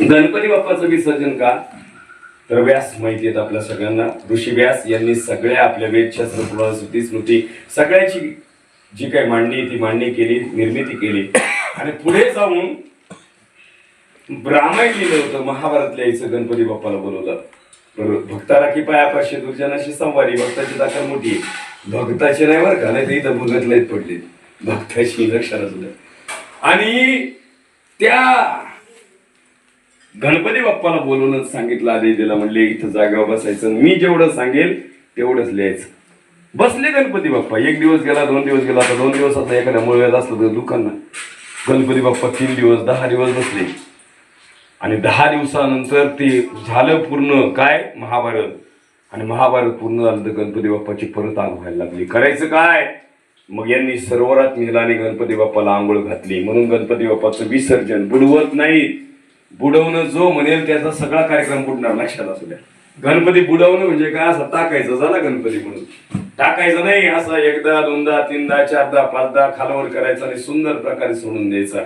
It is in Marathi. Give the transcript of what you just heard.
गणपती बाप्पाचं विसर्जन का? तर व्यास माहिती आहेत आपल्या सगळ्यांना. ऋषी व्यास यांनी सगळ्या आपल्या वेदशास्त्र पुराण स्मृती सगळ्याची जी काही मांडणी ती मांडणी केली निर्मिती केली. आणि पुढे जाऊन ब्राह्मण लिहिलं होतं महाभारत लिहायचं गणपती बाप्पाला बोलवलं. बरोबर भक्ताला की पायापाशी दुर्जनाशी संवारी भक्ताची दाखल मोठी आहे. भक्ताची नाही बरं का नाही तर इथं भगत लयत पडले. भक्ताची लक्षात आणि त्या गणपती बाप्पाला बोलवूनच सांगितलं आधी दिला म्हणले इथं जागेवर बसायचं. मी जेवढं सांगेल तेवढंच लिहायचं. बसले गणपती बाप्पा. एक दिवस गेला दोन दिवस गेला आता दोन दिवस आता एखाद्या मुळव्यात असलं तर दुकान गणपती बाप्पा तीन दिवस दहा दिवस बसले. आणि दहा दिवसानंतर ते झालं पूर्ण काय? महाभारत. आणि महाभारत पूर्ण झालं तर गणपती बाप्पाची परत आग व्हायला लागली. करायचं काय? मग यांनी सरोवरात नेला आणि गणपती बाप्पाला आंघोळ घातली. म्हणून गणपती बाप्पाचं विसर्जन बुडवत नाही बुडवणं जो म्हणेल त्याचा सगळा कार्यक्रम बुडणार लक्षात असू द्या. गणपती बुडवणं म्हणजे काय? असं टाकायचं झाला गणपती म्हणून. टाकायचं नाही असं एकदा दोनदा तीनदा चारदा पाचदा खालावर करायचा आणि सुंदर प्रकारे सोडून द्यायचा.